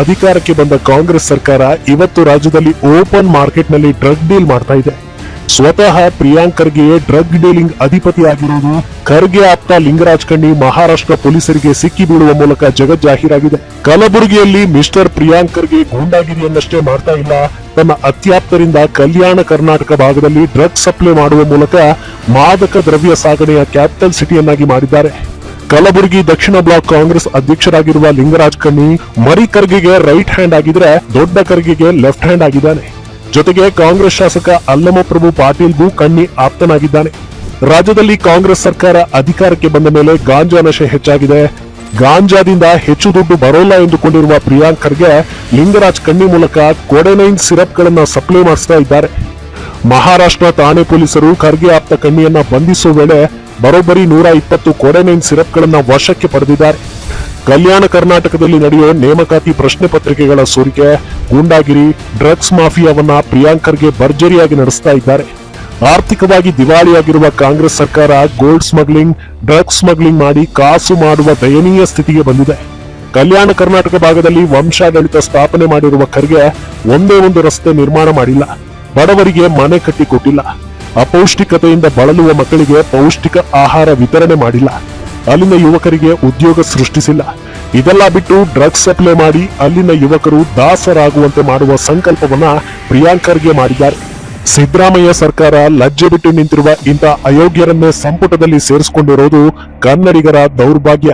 ಅಧಿಕಾರಕ್ಕೆ ಬಂದ ಕಾಂಗ್ರೆಸ್ ಸರ್ಕಾರ ಇವತ್ತು ರಾಜ್ಯದಲ್ಲಿ ಓಪನ್ ಮಾರ್ಕೆಟ್ನಲ್ಲಿ ಡ್ರಗ್ ಡೀಲ್ ಮಾಡ್ತಾ ಇದೆ. ಸ್ವತಃ ಪ್ರಿಯಾಂಕ್ ಖರ್ಗೆ ಡ್ರಗ್ ಡೀಲಿಂಗ್ ಅಧಿಪತಿಯಾಗಿರುವುದು ಖರ್ಗೆ ಆಪ್ತ ಲಿಂಗರಾಜ್ ಕಣ್ಣಿ ಮಹಾರಾಷ್ಟ್ರ ಪೊಲೀಸರಿಗೆ ಸಿಕ್ಕಿ ಬೀಳುವ ಮೂಲಕ ಜಗಜ್ಜಾಹೀರಾಗಿದೆ ಕಲಬುರಗಿಯಲ್ಲಿ ಮಿಸ್ಟರ್ ಪ್ರಿಯಾಂಕ್ ಖರ್ಗೆ ಗೂಂಡಾಗಿರಿಯನ್ನಷ್ಟೇ ಮಾಡ್ತಾ ಇಲ್ಲ. ತನ್ನ ಅತ್ಯಾಪ್ತರಿಂದ ಕಲ್ಯಾಣ ಕರ್ನಾಟಕ ಭಾಗದಲ್ಲಿ ಡ್ರಗ್ ಸಪ್ಲೈ ಮಾಡುವ ಮೂಲಕ ಮಾದಕ ದ್ರವ್ಯ ಸಾಗಣೆಯ ಕ್ಯಾಪಿಟಲ್ ಸಿಟಿಯನ್ನಾಗಿ ಮಾಡಿದ್ದಾರೆ. ಕಲಬುರಗಿ ದಕ್ಷಿಣ ಬ್ಲಾಕ್ ಕಾಂಗ್ರೆಸ್ ಅಧ್ಯಕ್ಷರಾಗಿರುವ ಲಿಂಗರಾಜ್ ಕಣ್ಣಿ ಮರಿ ಖರ್ಗೆಗೆ ರೈಟ್ ಹ್ಯಾಂಡ್ ಆಗಿದ್ರೆ ದೊಡ್ಡ ಖರ್ಗೆಗೆ ಲೆಫ್ಟ್ ಹ್ಯಾಂಡ್ ಆಗಿದ್ದಾನೆ. ಜೊತೆಗೆ ಕಾಂಗ್ರೆಸ್ ಶಾಸಕ ಅಲ್ಲಮಪ್ರಭು ಪಾಟೀಲ್ಗೂ ಕಣ್ಣಿ ಆಪ್ತನಾಗಿದ್ದಾನೆ. ರಾಜ್ಯದಲ್ಲಿ ಕಾಂಗ್ರೆಸ್ ಸರ್ಕಾರ ಅಧಿಕಾರಕ್ಕೆ ಬಂದ ಮೇಲೆ ಗಾಂಜಾ ನಶೆ ಹೆಚ್ಚಾಗಿದೆ. ಗಾಂಜಾದಿಂದ ಹೆಚ್ಚು ದುಡ್ಡು ಬರೋಲ್ಲ ಎಂದುಕೊಂಡಿರುವ ಪ್ರಿಯಾಂಕ್ ಖರ್ಗೆ ಲಿಂಗರಾಜ್ ಕಣ್ಣಿ ಮೂಲಕ ಕೊಡೆನೈನ್ ಸಿರಪ್ಗಳನ್ನು ಸಪ್ಲೈ ಮಾಡಿಸ್ತಾ ಇದ್ದಾರೆ. ಮಹಾರಾಷ್ಟ್ರ ಠಾಣೆ ಪೊಲೀಸರು ಖರ್ಗೆ ಆಪ್ತ ಕಣ್ಣಿಯನ್ನ ಬಂಧಿಸುವ ವೇಳೆ ಬರೋಬ್ಬರಿ ನೂರ ಇಪ್ಪತ್ತು ಕೊಡೆನೈನ್ ಸಿರಪ್ಗಳನ್ನ ವಶಕ್ಕೆ ಪಡೆದಿದ್ದಾರೆ. ಕಲ್ಯಾಣ ಕರ್ನಾಟಕದಲ್ಲಿ ನಡೆಯುವ ನೇಮಕಾತಿ ಪ್ರಶ್ನೆ ಪತ್ರಿಕೆಗಳ ಸೋರಿಕೆ, ಗೂಂಡಾಗಿರಿ, ಡ್ರಗ್ಸ್ ಮಾಫಿಯಾವನ್ನ ಪ್ರಿಯಾಂಕರ್ಗೆ ಭರ್ಜರಿಯಾಗಿ ನಡೆಸ್ತಾ ಇದ್ದಾರೆ. ಆರ್ಥಿಕವಾಗಿ ದಿವಾಳಿಯಾಗಿರುವ ಕಾಂಗ್ರೆಸ್ ಸರ್ಕಾರ ಗೋಲ್ಡ್ ಸ್ಮಗ್ಲಿಂಗ್ ಡ್ರಗ್ಸ್ ಸ್ಮಗ್ಲಿಂಗ್ ಮಾಡಿ ಕಾಸು ಮಾಡುವ ದಯನೀಯ ಸ್ಥಿತಿಗೆ ಬಂದಿದೆ. ಕಲ್ಯಾಣ ಕರ್ನಾಟಕ ಭಾಗದಲ್ಲಿ ವಂಶಾಡಳಿತ ಸ್ಥಾಪನೆ ಮಾಡಿರುವ ಖರ್ಗೆ ಒಂದೇ ಒಂದು ರಸ್ತೆ ನಿರ್ಮಾಣ ಮಾಡಿಲ್ಲ. ಬಡವರಿಗೆ ಮನೆ ಕಟ್ಟಿಕೊಟ್ಟಿಲ್ಲ ಅಪೌಷ್ಟಿಕತೆಯಿಂದ ಬಳಲುವ ಮಕ್ಕಳಿಗೆ ಪೌಷ್ಟಿಕ ಆಹಾರ ವಿತರಣೆ ಮಾಡಿಲ್ಲ. ಅಲ್ಲಿನ ಯುವಕರಿಗೆ ಉದ್ಯೋಗ ಸೃಷ್ಟಿಸಿಲ್ಲ. ಇದೆಲ್ಲ ಬಿಟ್ಟು ಡ್ರಗ್ಸ್ ಸಪ್ಲೈ ಮಾಡಿ ಅಲ್ಲಿನ ಯುವಕರು ದಾಸರಾಗುವಂತೆ ಮಾಡುವ ಸಂಕಲ್ಪವನ್ನ ಪ್ರಿಯಾಂಕರ್ಗೆ ಮಾಡಿದ್ದಾರೆ. ಸಿದ್ದರಾಮಯ್ಯ ಸರ್ಕಾರ ಲಜ್ಜೆ ಬಿಟ್ಟು ನಿಂತಿರುವ ಇಂಥ ಅಯೋಗ್ಯರನ್ನೇ ಸಂಪುಟದಲ್ಲಿ ಸೇರಿಸಿಕೊಂಡಿರೋದು ಕನ್ನಡಿಗರ ದೌರ್ಭಾಗ್ಯ.